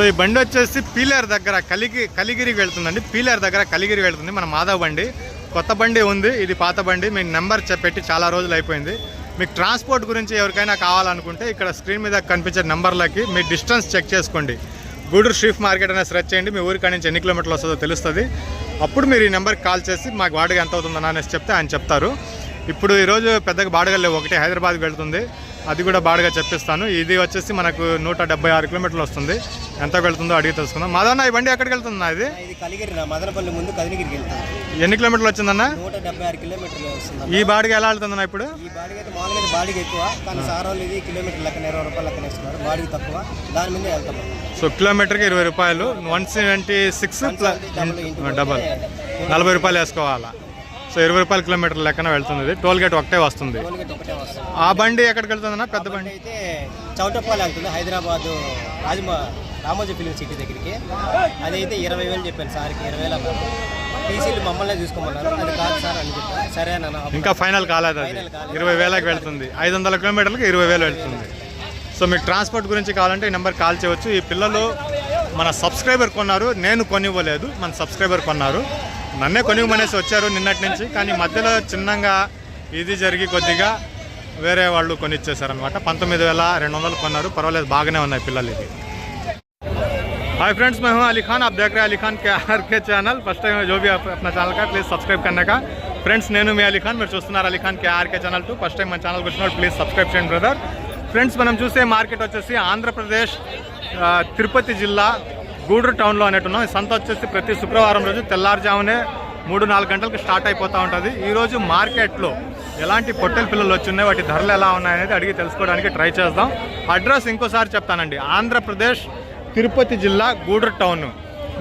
So ఈ బండి వచ్చేసి పీలేరు దగ్గర కలిగి కలిగిరికి వెళ్తుందండి. పీలేరు దగ్గర కలిగిరి వెళ్తుంది. మన మాధవ్ బండి. కొత్త బండి ఉంది. ఇది పాత బండి. మీ నెంబర్ పెట్టి చాలా రోజులు అయిపోయింది. మీకు ట్రాన్స్పోర్ట్ గురించి ఎవరికైనా కావాలనుకుంటే ఇక్కడ స్క్రీన్ మీద కనిపించే నెంబర్లకి మీ డిస్టెన్స్ చెక్ చేసుకోండి. గూడూరు షీఫ్ మార్కెట్ అనేది సెర్చ్ చేయండి. మీ ఊరి నుంచి ఎన్ని కిలోమీటర్లు వస్తుందో తెలుస్తుంది. అప్పుడు మీరు ఈ నెంబర్కి కాల్ చేసి మాకు వాడుగా ఎంత అవుతుందని అనేసి చెప్తే ఆయన చెప్తారు. ఇప్పుడు ఈరోజు పెద్దగా బాడగలేవు ఒకటి హైదరాబాద్కి వెళ్తుంది. అది కూడా బాడగా చెప్పిస్తాను. ఇది వచ్చేసి మనకు నూట డెబ్బై ఆరు కిలోమీటర్లు వస్తుంది. ఎంత వెళ్తుందో అడిగి తెలుసుకుందాం. మాదన్న ఈ బండి ఎక్కడికి వెళ్తుందా ఇది? ఇది కలిగిరి మదనపల్లి ముందు కదిలిగిరికి వెళ్తాను. ఎన్ని కిలోమీటర్లు వచ్చిందన్న? నూట డెబ్బై ఆరు కిలోమీటర్లు వస్తుంది ఈ బాడిగ ఎలా వెళ్తుందన్న ఇప్పుడు? ఈ బాడీ అయితే మామూలుగా బాడీకి ఎక్కువ కానీ సార్ వాళ్ళు ఇది కిలోమీటర్ లెక్కన ఇరవై రూపాయలు లెక్కన ఇస్తున్నారు బాడీకి తక్కువ దాని మీద వెళ్తాం సో కిలోమీటర్కి ఇరవై రూపాయలు వన్ సెవెంటీ సిక్స్ డబల్ నలభై రూపాయలు వేసుకోవాలా? సో ఇరవై రూపాయల కిలోమీటర్ లెక్కన వెళ్తుంది ఇది. టోల్ గేట్ ఒకటే వస్తుంది. ఆ బండి ఎక్కడికి వెళ్తుందన్న? పెద్ద బండి. అయితే చౌటప్పాలి వెళ్తుంది హైదరాబాద్ రాజమా రామోజీ ఫిలిం సిటీ దగ్గరికి. అదైతే ఇరవై వేలు చెప్పాను సార్కి ఇరవై వేలు అన్నారు. టీసీలు మమ్మల్ని చూసుకోమన్నారు. అది కాదు సార్ అని చెప్పాను సరే అన్న ఇంకా ఫైనల్ కాలేదు అది. ఇరవై వేలకు వెళ్తుంది. ఐదు వందల కిలోమీటర్లకు ఇరవై వేలు వెళ్తుంది. సో మీకు ట్రాన్స్పోర్ట్ గురించి కావాలంటే ఈ నెంబర్ కాల్ చేయవచ్చు. ఈ పిల్లలు మన సబ్స్క్రైబర్ కొన్నారు నేను కొనివ్వలేదు మన సబ్స్క్రైబర్ కొన్నారు నన్నే కొనివ్వమనేసి వచ్చారు నిన్నటి నుంచి కానీ మధ్యలో చిన్నగా ఇది జరిగి కొద్దిగా వేరే వాళ్ళు కొనిచ్చేసారనమాట పంతొమ్మిది వేల రెండు వందలు కొన్నారు పర్వాలేదు బాగానే ఉన్నాయి పిల్లలు ఇది हाय फ्रेंड्स मैं हूं अली खान आप देख रहे हैं अली खान के आर के चैनल फर्स्ट टाइम जो भी आप अपना ఛానల్ का ప్లీజ్ సబ్స్క్రైబ్ करने का ఫ్రెండ్స్ నేను మీ అలీ ఖాన్ మీరు చూస్తున్నారు Ali Khan KR K channel to first time మన ఛానల్కి వచ్చినప్పుడు ప్లీజ్ సబ్స్క్రైబ్ చేయండి బ్రదర్ ఫ్రెండ్స్ మనం చూసే మార్కెట్ వచ్చేసి ఆంధ్రప్రదేశ్ ఆ, తిరుపతి జిల్లా గూడూరు టౌన్లో అనేటున్నాం సంత వచ్చేసి ప్రతి శుక్రవారం రోజు తెల్లారుజామునే మూడు నాలుగు గంటలకు స్టార్ట్ అయిపోతూ ఉంటుంది. ఈరోజు మార్కెట్లో ఎలాంటి పొట్టెల పిల్లలు వచ్చున్నాయి వాటి ధరలు ఎలా ఉన్నాయనేది అడిగి తెలుసుకోవడానికి ట్రై చేద్దాం. అడ్రస్ ఇంకోసారి చెప్తానండి. ఆంధ్రప్రదేశ్ తిరుపతి జిల్లా గూడూరు టౌన్.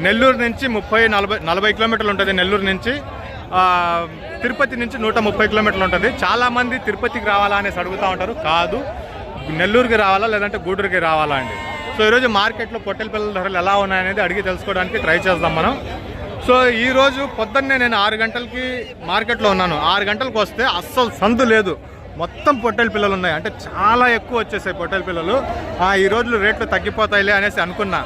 నెల్లూరు నుంచి ముప్పై నలభై నలభై కిలోమీటర్లు ఉంటుంది నెల్లూరు నుంచి. తిరుపతి నుంచి నూట ముప్పై కిలోమీటర్లు ఉంటుంది. చాలామంది తిరుపతికి రావాలా అనేసి అడుగుతూ ఉంటారు. కాదు నెల్లూరుకి రావాలా లేదంటే గూడూరుకి రావాలా అండి. సో ఈరోజు మార్కెట్లో పొట్టెల పిల్లల ధరలు ఎలా ఉన్నాయనేది అడిగి తెలుసుకోవడానికి ట్రై చేద్దాం మనం. సో ఈరోజు పొద్దున్నే నేను ఆరు గంటలకి మార్కెట్లో ఉన్నాను. ఆరు గంటలకు వస్తే అస్సలు సందు లేదు. మొత్తం పొట్టెల పిల్లలు ఉన్నాయి. అంటే చాలా ఎక్కువ వచ్చేసాయి పొట్టెల పిల్లలు. ఆ, ఈ రోజులు రేట్లు తగ్గిపోతాయిలే అనేసి అనుకున్నా.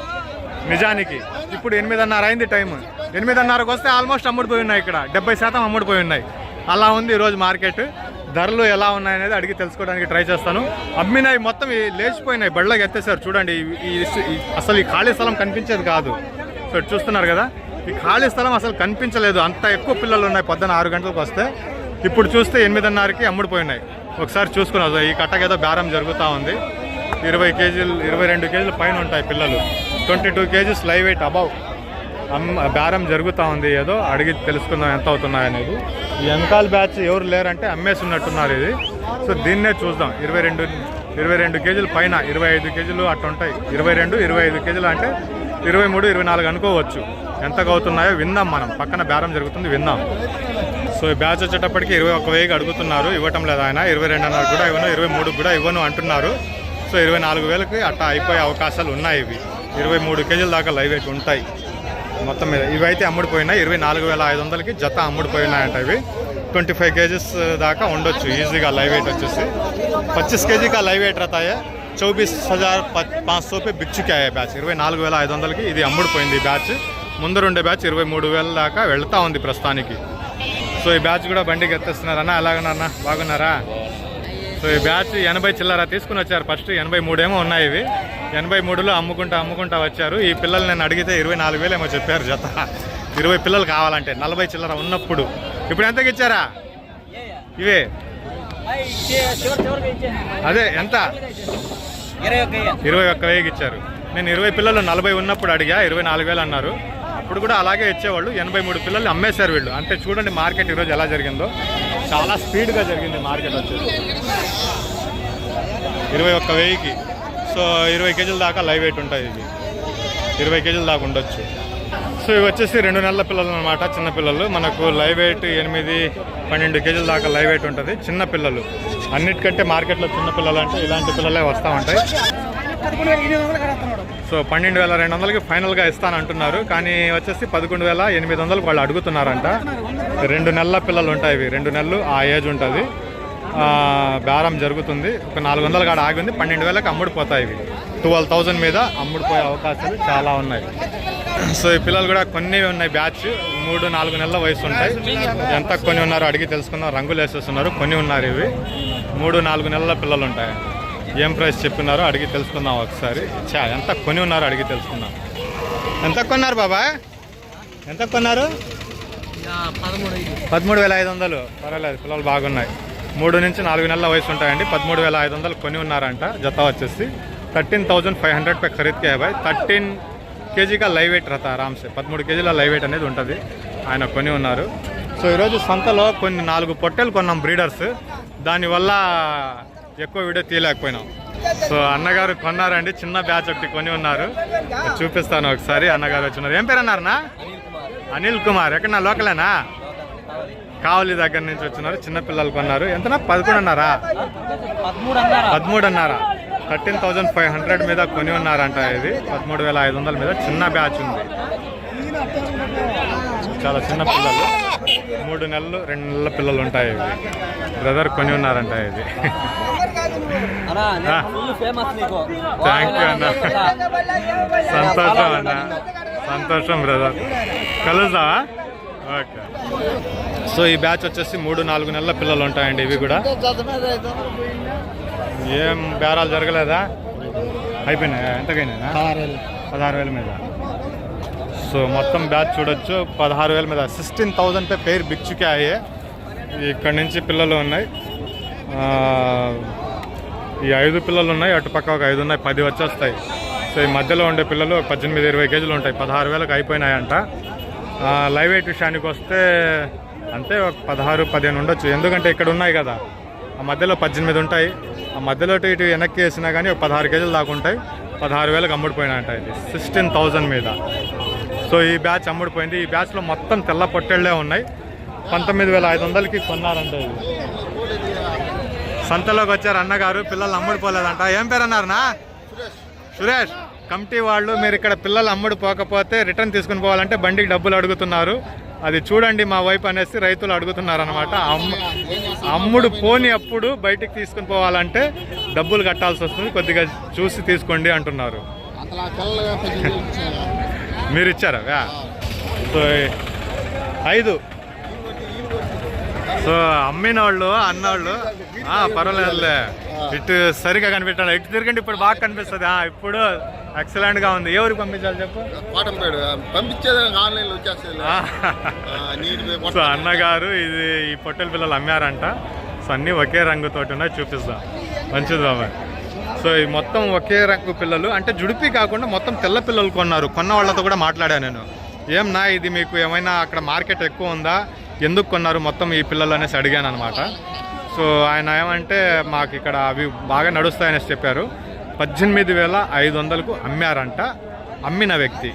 నిజానికి ఇప్పుడు ఎనిమిదిన్నర అయింది టైం ఎనిమిదిన్నరకు వస్తే ఆల్మోస్ట్ అమ్ముడిపోయి ఉన్నాయి ఇక్కడ. డెబ్బై శాతం అమ్ముడిపోయి ఉన్నాయి. అలా ఉంది ఈరోజు మార్కెట్. ధరలు ఎలా ఉన్నాయనేది అడిగి తెలుసుకోవడానికి ట్రై చేస్తాను. అమ్మినాయి మొత్తం లేచిపోయినాయి. బళ్ళకి ఎత్తేసారు. చూడండి ఈ- అసలు ఈ ఖాళీ స్థలం కనిపించేది కాదు. సో చూస్తున్నారు కదా ఈ ఖాళీ స్థలం అసలు కనిపించలేదు. అంత ఎక్కువ పిల్లలు ఉన్నాయి. పొద్దున ఆరు గంటలకు వస్తే. ఇప్పుడు చూస్తే ఎనిమిదిన్నరకి అమ్ముడిపోయినాయి ఒకసారి చూసుకున్నా ఈ కట్టకేదో బేరం జరుగుతూ ఉంది. ఇరవై కేజీలు ఇరవై రెండు కేజీలు పైన ఉంటాయి పిల్లలు. Twenty two kgs live weight above. బేరం జరుగుతూ ఉంది ఏదో అడిగి తెలుసుకుందాం ఎంత అవుతున్నాయి అనేది. ఈ వెనకాల బ్యాచ్ ఎవరు లేరంటే అమ్మేసినట్టున్నారు ఇది. సో దీన్నే చూద్దాం. ఇరవై రెండు ఇరవై రెండు కేజీలు పైన ఇరవై ఐదు కేజీలు అట్లా ఉంటాయి. ఇరవై రెండు ఇరవై ఐదు కేజీలు అంటే ఇరవై మూడు ఇరవై నాలుగు అనుకోవచ్చు. ఎంతకు అవుతున్నాయో విందాం మనం. పక్కన బేరం జరుగుతుంది విందాం సో ఈ బ్యాచ్ వచ్చేటప్పటికి ఇరవై ఒక్క వేయికి అడుగుతున్నారు. ఇవ్వటం లేదు ఆయన. ఇరవై రెండున్నర కూడా ఇవ్వను ఇరవై మూడు కూడా ఇవ్వను అంటున్నారు. సో ఇరవై నాలుగు వేలకి అట్లా అయిపోయే అవకాశాలు ఉన్నాయి ఇవి. ఇరవై మూడు కేజీల దాకా లైవ్ ఉంటాయి. మొత్తం మీద ఇవి అయితే అమ్ముడిపోయినాయి. ఇరవై నాలుగు వేల ఐదు వందలకి జత అమ్ముడిపోయినాయంట ఇవి. ట్వంటీ ఫైవ్ కేజీస్ దాకా ఉండొచ్చు ఈజీగా లైవ్ వెయిట్ వచ్చేసి. పచ్చిస్ కేజీకి ఆ లైవ్ వెయిట్ రతాయే చౌబీస్ హజార్ పాంచ్ సో పే బ్యాచ్. ఇరవై నాలుగు వేల ఐదు వందలకి ఇది అమ్ముడిపోయింది ఈ బ్యాచ్. ముందరుండే బ్యాచ్ ఇరవై మూడు వేల దాకా వెళ్తా ఉంది ప్రస్తుతానికి. సో ఈ బ్యాచ్ కూడా బండికి ఎత్తేస్తున్నారన్నా అలాగనన్నా బాగున్నారా? సో ఈ బ్యాచ్ ఎనభై చిల్లరా తీసుకుని వచ్చారు. ఫస్ట్ ఎనభై మూడేమో ఉన్నాయి ఇవి. ఎనభై మూడులో అమ్ముకుంటా అమ్ముకుంటా వచ్చారు. ఈ పిల్లలు నేను అడిగితే ఇరవై నాలుగు వేలు ఏమో చెప్పారు జత. ఇరవై పిల్లలు కావాలంటే నలభై చిల్లర ఉన్నప్పుడు. ఇప్పుడు ఎంతకి ఇచ్చారా? ఇవే. అదే ఎంత? ఇరవై ఒక్క ఇరవై వేయికి ఇచ్చారు. నేను ఇరవై పిల్లలు నలభై ఉన్నప్పుడు అడిగా ఇరవై నాలుగు వేలు అన్నారు. అప్పుడు కూడా అలాగే ఇచ్చేవాళ్ళు. ఎనభై మూడు పిల్లలు అమ్మేశారు వీళ్ళు. అంటే చూడండి మార్కెట్ ఈరోజు ఎలా జరిగిందో. చాలా స్పీడ్గా జరిగింది మార్కెట్ వచ్చేసి ఇరవై ఒక్క వెయ్యికి సో ఇరవై కేజీల దాకా లైవ్ వెయిట్ ఉంటుంది ఇది ఇరవై కేజీల దాకా ఉండొచ్చు. సో ఇవి వచ్చేసి రెండు నెలల పిల్లలు అనమాట చిన్నపిల్లలు మనకు లైవ్ వెయిట్ ఎనిమిది పన్నెండు కేజీల దాకా లైవ్ వెయిట్ ఉంటుంది చిన్న పిల్లలు. అన్నిటికంటే మార్కెట్లో చిన్న పిల్లలు అంటే ఇలాంటి పిల్లలే వస్తూ ఉంటాయి. సో పన్నెండు వేల రెండు వందలకి ఫైనల్గా ఇస్తానంటున్నారు. కానీ వచ్చేసి పదకొండు వేల ఎనిమిది వందలకు వాళ్ళు అడుగుతున్నారంట. రెండు నెలల పిల్లలు ఉంటాయి ఇవి. రెండు నెలలు ఆ ఏజ్ ఉంటుంది. బేరం జరుగుతుంది. ఒక నాలుగు వందల కాడ ఆగి ఉంది. పన్నెండు వేలకు అమ్ముడిపోతాయి ఇవి. ట్వెల్వ్ థౌజండ్ మీద అమ్ముడుపోయే అవకాశాలు చాలా ఉన్నాయి. సో ఈ పిల్లలు కూడా కొన్ని ఉన్నాయి బ్యాచ్. మూడు నాలుగు నెలల వయసు ఉంటాయి. ఎంత కొన్ని ఉన్నారో అడిగి తెలుసుకుందాం. రంగులు వేసేస్తున్నారు. కొన్ని ఉన్నారు ఇవి. మూడు నాలుగు నెలల పిల్లలు ఉంటాయి. ఏం ప్రైస్ చెప్పినారో అడిగి తెలుసుకుందాం ఒకసారి. చా ఎంత కొని ఉన్నారో అడిగి తెలుసుకుందాం. ఎంత కొన్నారు బాబాయ్ ఎంత కొన్నారు? పదమూడు వేల ఐదు వందలు. పర్వాలేదు పిల్లలు బాగున్నాయి. మూడు నుంచి నాలుగు నెలల వయసు ఉంటాయండి. పదమూడు వేల ఐదు వందలు కొని ఉన్నారంట. జత వచ్చేసి థర్టీన్ థౌజండ్ ఫైవ్ హండ్రెడ్ పై ఖరీదుకి అయ్యాయి థర్టీన్ కేజీగా లైవ్ వెయిట్ రత ఆరామ్సే పదమూడు కేజీల లైవ్ వెయిట్ అనేది ఉంటుంది. ఆయన కొని ఉన్నారు. సో ఈరోజు సంతలో కొన్ని నాలుగు పొట్టెలు కొన్నాం బ్రీడర్స్. దానివల్ల ఎక్కువ వీడియో తీయలేకపోయినాం. సో అన్నగారు కొన్నారండి. చిన్న బ్యాచ్ ఒకటి కొని ఉన్నారు. చూపిస్తాను ఒకసారి. అన్నగారు వచ్చినారు. ఏం పేరు అన్నారు అనిల్ కుమార్. ఎక్కడ నా లోకలేనా? కావలి దగ్గర నుంచి వచ్చినారు చిన్న పిల్లలు కొన్నారు. ఎంతనా? పదకొండు అన్నారా పదమూడు అన్నారా థర్టీన్ థౌజండ్ ఫైవ్ హండ్రెడ్ మీద కొని ఉన్నారంట ఇది. పదమూడు వేల ఐదు వందల మీద చిన్న బ్యాచ్ ఉంది. చాలా చిన్న పిల్లలు. మూడు నెలలు రెండు నెలల పిల్లలు ఉంటాయి ఇవి. బ్రదర్ కొని ఉన్నారంట ఇది. థ్యాంక్ యూ అన్న. సంతోషం అన్న. సంతోషం బ్రదర్. కలుద్దామా? ఓకే. సో ఈ బ్యాచ్ వచ్చేసి మూడు నాలుగు నెలల పిల్లలు ఉంటాయండి ఇవి కూడా. ఏం బేరాలు జరగలేదా? అయిపోయినాయా? ఎంతకైనా పదహారు వేల మీద. సో మొత్తం బ్యాచ్ చూడొచ్చు. పదహారు వేల మీద. సిక్స్టీన్ థౌజండ్ పే పేరు బిచ్చుకే అయ్యే ఇక్కడ నుంచి పిల్లలు ఉన్నాయి. ఈ ఐదు పిల్లలు ఉన్నాయి. అటుపక్క ఒక ఐదు ఉన్నాయి. పది వచ్చేస్తాయి. సో ఈ మధ్యలో ఉండే పిల్లలు పద్దెనిమిది ఇరవై కేజీలు ఉంటాయి. పదహారు వేలకు అయిపోయినాయంట. లైవ్ వెయిట్ విషయానికి వస్తే అంతే పదహారు పదిహేను ఉండొచ్చు. ఎందుకంటే ఇక్కడ ఉన్నాయి కదా. ఆ మధ్యలో పద్దెనిమిది ఉంటాయి. ఆ మధ్యలో ఇటు ఇటు వెనక్కి వేసినా కానీ ఒక పదహారు కేజీలు దాకా ఉంటాయి. పదహారు వేలకు అమ్ముడిపోయినాయంట ఇది. సిక్స్టీన్ థౌజండ్ మీద. సో ఈ బ్యాచ్ అమ్ముడిపోయింది. ఈ బ్యాచ్లో మొత్తం తెల్ల పొట్టెళ్ళే ఉన్నాయి. పంతొమ్మిది వేల ఐదు వందలకి కొన్నారంట ఇది. సంతలోకి వచ్చారు అన్నగారు. పిల్లలు అమ్ముడిపోలేదంట. ఏం పేరు అన్నారనా సురేష్. కమిటీ వాళ్ళు మీరు ఇక్కడ పిల్లలు అమ్ముడు పోకపోతే రిటర్న్ తీసుకుని పోవాలంటే బండికి డబ్బులు అడుగుతున్నారు. అది చూడండి మా వైపు అనేసి రైతులు అడుగుతున్నారు అనమాట అమ్ముడు పోని అప్పుడు బయటికి తీసుకుని పోవాలంటే డబ్బులు కట్టాల్సి వస్తుంది. కొద్దిగా చూసి తీసుకోండి అంటున్నారు. మీరు ఇచ్చారా? సో ఐదు. సో అమ్మిన వాళ్ళు అన్నవాళ్ళు ఆ, పర్వాలేదులే. ఇటు సరిగా కనిపెట్టాలి. ఇటు తిరగండి ఇప్పుడు బాగా కనిపిస్తుంది. ఇప్పుడు ఎక్సలెంట్గా ఉంది. ఎవరికి పంపించాలి చెప్పు? పంపించేది ఆన్లైన్లో వచ్చేస్తుంది. ఆ, నీటి సో అన్నగారు ఇది ఈ పొట్టెల పిల్లలు అమ్మారంట. సో అన్నీ ఒకే రంగుతోటి ఉన్నాయి. చూపిస్తాం. మంచిది బాబాయ్. సో ఈ మొత్తం ఒకే రంగు పిల్లలు. అంటే జుడిపి కాకుండా మొత్తం తెల్ల పిల్లలు కొన్నారు. కొన్న వాళ్ళతో కూడా మాట్లాడాను నేను. ఏం నా ఇది మీకు ఏమైనా అక్కడ మార్కెట్ ఎక్కువ ఉందా? ఎందుకు కొన్నారు మొత్తం ఈ పిల్లలు అనేసి అడిగాను అనమాట సో ఆయన ఏమంటే మాకు ఇక్కడ అవి బాగా నడుస్తాయనేసి చెప్పారు. పద్దెనిమిది వేల ఐదు వందలకు అమ్మారంట అమ్మిన వ్యక్తి.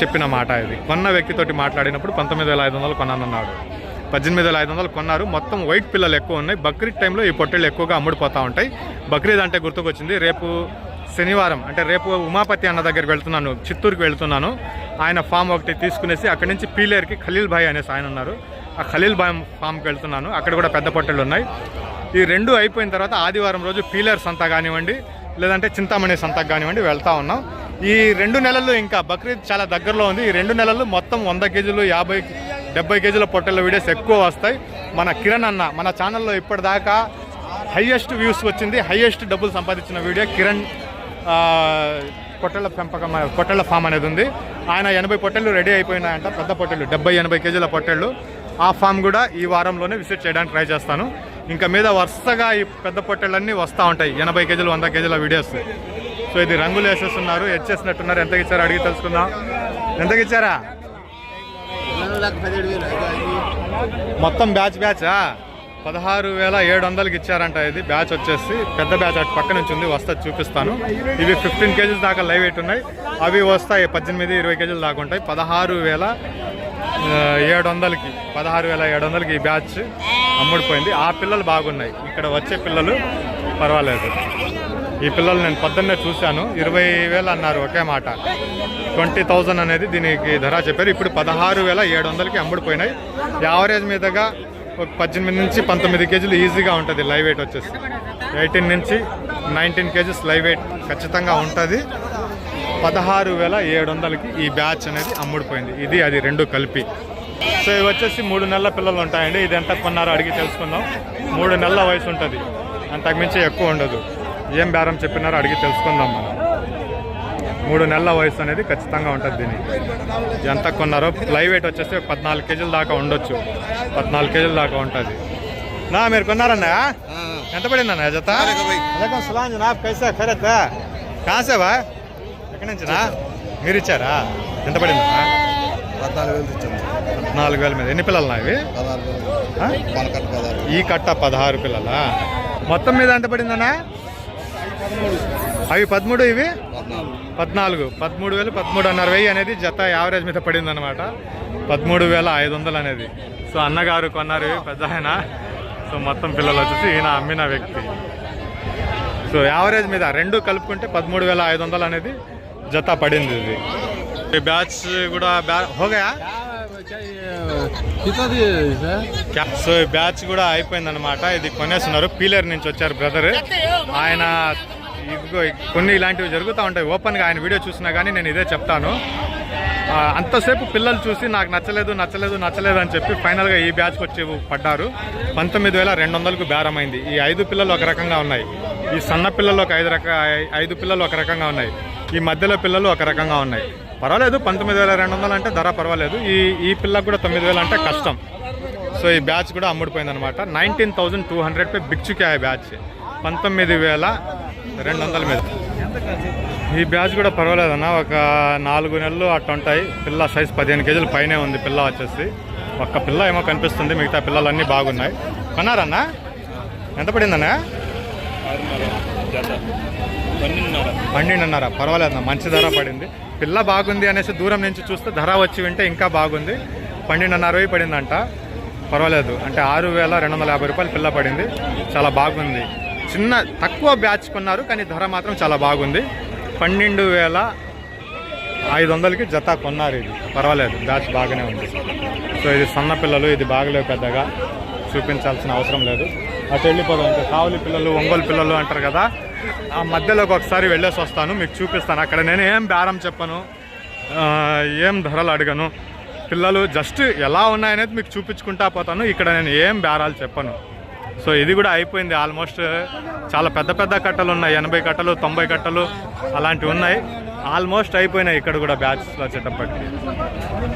చెప్పిన మాట ఇది. కొన్న వ్యక్తితోటి మాట్లాడినప్పుడు పంతొమ్మిది వేల ఐదు వందలు కొన్నానన్నాడు. పద్దెనిమిది వేల ఐదు వందలు కొన్నారు. మొత్తం వైట్ పిల్లలు ఎక్కువ ఉన్నాయి. బక్రీద్ టైంలో ఈ పొట్టెళ్ళు ఎక్కువగా అమ్ముడిపోతూ ఉంటాయి. బక్రీద్ అంటే గుర్తుకొచ్చింది రేపు శనివారం అంటే రేపు ఉమాపతి అన్న దగ్గరికి వెళ్తున్నాను చిత్తూరుకి వెళ్తున్నాను. ఆయన ఫామ్ ఒకటి తీసుకునేసి అక్కడి నుంచి పీలేరుకి ఖలీల్ భాయ్ అనేసి ఆయన ఉన్నారు. ఆ ఖలీల్ భాయ్ ఫామ్కి వెళ్తున్నాను. అక్కడ కూడా పెద్ద పొట్టెలు ఉన్నాయి. ఈ రెండు అయిపోయిన తర్వాత ఆదివారం రోజు పీలేరు సంత కానివ్వండి లేదంటే చింతామణి సంతకు కానివ్వండి వెళ్తా ఉన్నాం. ఈ రెండు నెలలు ఇంకా బక్రీద్ చాలా దగ్గరలో ఉంది. ఈ రెండు నెలలు మొత్తం వంద కేజీలు యాభై డెబ్బై కేజీల పొట్టెల వీడియోస్ ఎక్కువ వస్తాయి. మన కిరణ్ అన్న మన ఛానల్లో ఇప్పటిదాకా హయ్యెస్ట్ వ్యూస్ వచ్చింది. హయ్యెస్ట్ డబ్బులు సంపాదించిన వీడియో కిరణ్ ఆ, పొట్టెళ్ళ పెంపకం పొట్టెళ్ళ ఫామ్ అనేది ఉంది. ఆయన ఎనభై పొట్టెళ్ళు రెడీ అయిపోయినాయంట. పెద్ద పొట్టెళ్ళు డెబ్బై ఎనభై కేజీల పొట్టెళ్ళు ఆ ఫామ్ కూడా ఈ వారంలోనే విజిట్ చేయడానికి ట్రై చేస్తాను. ఇంకా మీద వరుసగా ఈ పెద్ద పొట్టెళ్ళన్నీ వస్తూ ఉంటాయి. ఎనభై కేజీలు వంద కేజీల వీడియోస్. సో ఇది రంగులు వేసేస్తున్నారు. హెచ్చేసినట్టున్నారు ఎంతకి ఇచ్చారో అడిగి తెలుసుకుందాం. ఎంతకి ఇచ్చారా? మొత్తం బ్యాచ్ బ్యాచా? పదహారు వేల ఏడు వందలకి ఇచ్చారంట ఇది. బ్యాచ్ వచ్చేసి పెద్ద బ్యాచ్ అటు పక్క నుంచి ఉంది. వస్తా చూపిస్తాను. ఇవి ఫిఫ్టీన్ కేజీస్ దాకా లైవ్ వెయిట్ ఉన్నాయి. అవి వస్తాయి పద్దెనిమిది ఇరవై కేజీలు దాకా ఉంటాయి. పదహారు వేల ఏడు వందలకి పదహారు వేల ఏడు వందలకి ఈ బ్యాచ్ అమ్ముడిపోయింది. ఆ పిల్లలు బాగున్నాయి. ఇక్కడ వచ్చే పిల్లలు పర్వాలేదు. ఈ పిల్లలు నేను పొద్దున్నే చూశాను. ఇరవై వేలు అన్నారు ఒకే మాట. ట్వంటీ థౌజండ్ అనేది దీనికి ధర చెప్పారు. ఇప్పుడు పదహారు వేల ఏడు వందలకి అమ్ముడిపోయినాయి. యావరేజ్ మీదుగా పద్దెనిమిది నుంచి పంతొమ్మిది కేజీలు ఈజీగా ఉంటుంది లైవ్ వెయిట్ వచ్చేసి. ఎయిటీన్ నుంచి నైన్టీన్ కేజీస్ లైవ్ వెయిట్ ఖచ్చితంగా ఉంటుంది. పదహారు వేల ఏడు వందలకి ఈ బ్యాచ్ అనేది అమ్ముడుపోయింది. ఇది అది రెండు కలిపి. సో ఇవి వచ్చేసి మూడు నెలల పిల్లలు ఉంటాయండి. ఇది ఎంత కొన్నారో అడిగి తెలుసుకుందాం. మూడు నెలల వయసు ఉంటుంది. అంతకుమించి ఎక్కువ ఉండదు. ఏం బేరం చెప్పినారో అడిగి తెలుసుకుందాం మనం. మూడు నెలల వయసు అనేది ఖచ్చితంగా ఉంటుంది దీనికి ఎంత కొన్నారో? లైవ్ వెయిట్ వచ్చేసి ఒక పద్నాలుగు కేజీల దాకా ఉండొచ్చు. పద్నాలుగు కేజీల దాకా ఉంటుంది. నా మీరు కొన్నారన్నా? ఎంత పడిందన్న జత? అలైకుం సలాం జనాబ్ కైసా ఖరత్ కहाँ से బా ఎక్కడి నుంచి నా? మీరు ఇచ్చారా? ఎంత పడిందన్నా? పద్నాలుగు వేలు ఇచ్చాము నాలుగు వేల మీద. ఎన్ని పిల్లలు. నా ఇవి ఈ కట్ట పదహారు పిల్లలా? మొత్తం మీద ఎంత పడిందన్నా? అవి పదమూడు ఇవి? పద్నాలుగు. పదమూడు వేలు పదమూడున్నర వెయ్యి అనేది జత యావరేజ్ మీద పడింది అనమాట పదమూడు వేల ఐదు వందలు అనేది. సో అన్నగారు కొన్నారు పెద్ద ఆయన. సో మొత్తం పిల్లలు వచ్చేసి ఈయన అమ్మిన వ్యక్తి. సో యావరేజ్ మీద రెండు కలుపుకుంటే పదమూడు వేల ఐదు వందలు అనేది జత పడింది ఇది. ఈ బ్యాచ్ కూడా హోగయా? సో ఈ బ్యాచ్ కూడా అయిపోయింది అనమాట ఇది కొనేస్తున్నారు. పీలర్ నుంచి వచ్చారు బ్రదర్. ఆయన కొన్ని ఇలాంటివి జరుగుతూ ఉంటాయి. ఓపెన్గా ఆయన వీడియో చూసినా కానీ నేను ఇదే చెప్తాను. అంతసేపు పిల్లలు చూసి నాకు నచ్చలేదు నచ్చలేదు నచ్చలేదు అని చెప్పి ఫైనల్గా ఈ బ్యాచ్కి వచ్చి పడ్డారు. పంతొమ్మిది వేల రెండు వందలకు బేరమైంది ఈ ఐదు పిల్లలు ఒక రకంగా ఉన్నాయి. ఈ సన్న పిల్లలు ఒక ఐదు రక ఐదు పిల్లలు ఒక రకంగా ఉన్నాయి. ఈ మధ్యలో పిల్లలు ఒక రకంగా ఉన్నాయి. పర్వాలేదు పంతొమ్మిది వేల రెండు వందలు అంటే ధర పర్వాలేదు. ఈ ఈ పిల్లకు కూడా తొమ్మిది వేలు అంటే కష్టం. సో ఈ బ్యాచ్ కూడా అమ్ముడిపోయింది అనమాట నైన్టీన్ థౌజండ్ టూ హండ్రెడ్ పే బిక్చుకే బ్యాచ్. పంతొమ్మిది వేల రెండు వందల మీద. ఈ బ్యాచ్ కూడా పర్వాలేదన్న. ఒక నాలుగు నెలలు అట్లా ఉంటాయి పిల్ల సైజ్ పదిహేను కేజీలు పైనే ఉంది. పిల్ల వచ్చేసి. ఒక్క పిల్ల ఏమో కనిపిస్తుంది. మిగతా పిల్లలన్నీ బాగున్నాయి. కొన్నారన్న? ఎంత పడిందన్నా? పన్నెండున్నర. పర్వాలేదన్న. మంచి ధర పడింది. పిల్ల బాగుంది అనేసి దూరం నుంచి చూస్తే ధర వచ్చి వింటే ఇంకా బాగుంది. పన్నెండున్నర పడిందంట. పర్వాలేదు. అంటే ఆరు వేల రెండు వందల యాభై రూపాయలు పిల్ల పడింది. చాలా బాగుంది. చిన్న తక్కువ బ్యాచ్ కొన్నారు కానీ ధర మాత్రం చాలా బాగుంది. పన్నెండు వేల ఐదు వందలకి జత కొన్నారు ఇది. పర్వాలేదు బ్యాచ్ బాగానే ఉంది. సో ఇది సన్న పిల్లలు ఇది బాగలేవు పెద్దగా. చూపించాల్సిన అవసరం లేదు. అటు వెళ్ళిపోదాం. ఇంకా కావలి పిల్లలు ఒంగోలు పిల్లలు అంటారు కదా ఆ మధ్యలోకి ఒకసారి వెళ్ళేసి వస్తాను. మీకు చూపిస్తాను. అక్కడ నేను ఏం బేరం చెప్పను. ఏం ధరలు అడగను. పిల్లలు జస్ట్ ఎలా ఉన్నాయనేది మీకు చూపించుకుంటా పోతాను. ఇక్కడ నేను ఏం బేరాలు చెప్పను. సో ఇది కూడా అయిపోయింది ఆల్మోస్ట్. చాలా పెద్ద పెద్ద కట్టలు ఉన్నాయి. ఎనభై కట్టలు తొంభై కట్టలు అలాంటివి ఉన్నాయి. ఆల్మోస్ట్ అయిపోయినాయి ఇక్కడ కూడా బ్యాచెస్ వచ్చేటప్పటికి.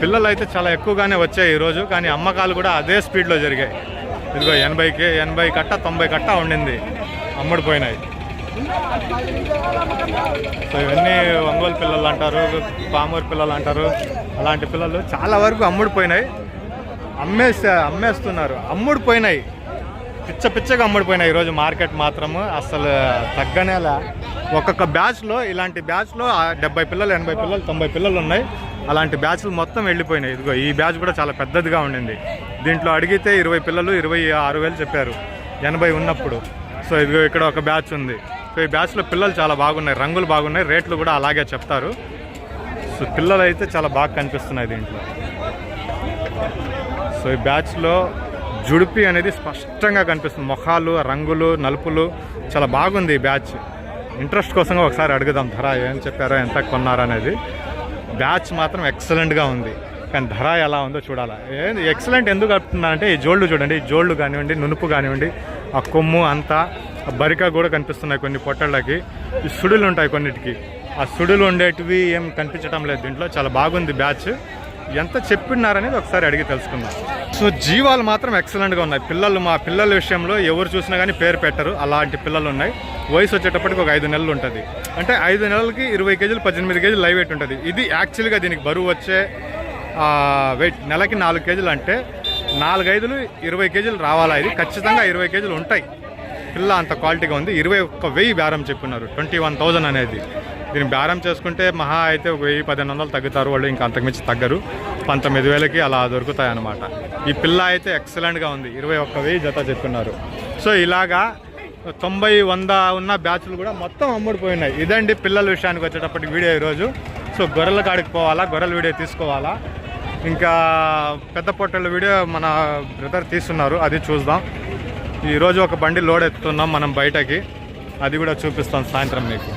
పిల్లలు అయితే చాలా ఎక్కువగానే వచ్చాయి ఈరోజు కానీ అమ్మకాలు కూడా అదే స్పీడ్లో జరిగాయి. ఇదిగో ఎనభైకి ఎనభై కట్ట తొంభై కట్ట ఉండింది. అమ్ముడుపోయినాయి. సో ఇవన్నీ ఒంగోలు పిల్లలు అంటారు పామూరు పిల్లలు అంటారు. అలాంటి పిల్లలు చాలా వరకు అమ్ముడుపోయినాయి. అమ్మేస్తే అమ్మేస్తున్నారు. అమ్ముడుపోయినాయి. పిచ్చ పిచ్చగా అమ్ముడిపోయినాయి ఈరోజు మార్కెట్ మాత్రము. అసలు తగ్గనేలా ఒక్కొక్క బ్యాచ్లో ఇలాంటి బ్యాచ్లో డెబ్బై పిల్లలు ఎనభై పిల్లలు తొంభై పిల్లలు ఉన్నాయి. అలాంటి బ్యాచ్లు మొత్తం వెళ్ళిపోయినాయి. ఇదిగో ఈ బ్యాచ్ కూడా చాలా పెద్దదిగా ఉండింది. దీంట్లో అడిగితే ఇరవై పిల్లలు ఇరవై ఆరు వేలు చెప్పారు. ఎనభై ఉన్నప్పుడు. సో ఇదిగో ఇక్కడ ఒక బ్యాచ్ ఉంది. సో ఈ బ్యాచ్లో పిల్లలు చాలా బాగున్నాయి. రంగులు బాగున్నాయి. రేట్లు కూడా అలాగే చెప్తారు. సో పిల్లలు అయితే చాలా బాగా కనిపిస్తున్నాయి దీంట్లో. సో ఈ బ్యాచ్లో జుడిపి అనేది స్పష్టంగా కనిపిస్తుంది. మొఖాలు రంగులు నలుపులు చాలా బాగుంది ఈ బ్యాచ్. ఇంట్రెస్ట్ కోసంగా ఒకసారి అడుగుదాం ధర ఏం చెప్పారో ఎంత కొన్నారో అనేది. బ్యాచ్ మాత్రం ఎక్సలెంట్గా ఉంది. కానీ ధర ఎలా ఉందో చూడాలా. ఏంది ఎక్సలెంట్ ఎందుకు అంటే ఈ జోళ్ళు చూడండి ఈ జోళ్ళు కానివ్వండి నునుపు కానివ్వండి ఆ కొమ్ము అంతా ఆ బరిక కూడా కనిపిస్తున్నాయి కొన్ని పొట్టళ్ళకి. ఈ సుడులు ఉంటాయి కొన్నిటికి. ఆ సుడులు ఉండేటివి ఏం కనిపించడం లేదు దీంట్లో. చాలా బాగుంది బ్యాచ్. ఎంత చెప్పినారనేది ఒకసారి అడిగి తెలుసుకుందాం. సో జీవాలు మాత్రం ఎక్సలెంట్గా ఉన్నాయి. పిల్లలు మా పిల్లల విషయంలో ఎవరు చూసినా కానీ పేరు పెట్టరు. అలాంటి పిల్లలు ఉన్నాయి. వయసు వచ్చేటప్పటికి ఒక ఐదు నెలలు ఉంటుంది. అంటే ఐదు నెలలకి ఇరవై కేజీలు పద్దెనిమిది కేజీలు లైవ్ వెయిట్ ఉంటుంది. ఇది యాక్చువల్గా దీనికి బరువు వచ్చే వెయిట్ నెలకి నాలుగు కేజీలు అంటే నాలుగైదులు ఇరవై కేజీలు రావాలా? ఇది ఖచ్చితంగా ఇరవై కేజీలు ఉంటాయి. పిల్ల అంత క్వాలిటీగా ఉంది. ఇరవై ఒక్క వెయ్యి బేరం చెప్పున్నారు ట్వంటీ వన్ థౌజండ్ అనేది. దీన్ని బేరం చేసుకుంటే మహా అయితే ఒక వెయ్యి పదిహేను వందలు తగ్గుతారు. వాళ్ళు ఇంకా అంతకుమించి తగ్గరు. పంతొమ్మిది వేలకి అలా దొరుకుతాయి అన్నమాట ఈ పిల్ల అయితే ఎక్సలెంట్గా ఉంది. ఇరవై ఒక్క వెయ్యి జత చెప్పున్నారు సో ఇలాగా తొంభై వంద ఉన్న బ్యాచ్లు కూడా మొత్తం అమ్ముడిపోయినాయి. ఇదండి పిల్లల విషయానికి వచ్చేటప్పటికి వీడియో ఈరోజు. సో గొర్రెల కాడికి పోవాలా? గొర్రెల వీడియో తీసుకోవాలా? ఇంకా పెద్ద పొట్టల వీడియో మన బ్రదర్ తీస్తున్నారు. అది చూద్దాం. ఈరోజు ఒక బండి లోడ్ ఎత్తుతున్నాం మనం బయటకి. అది కూడా చూపిస్తాం సాయంత్రం మీకు.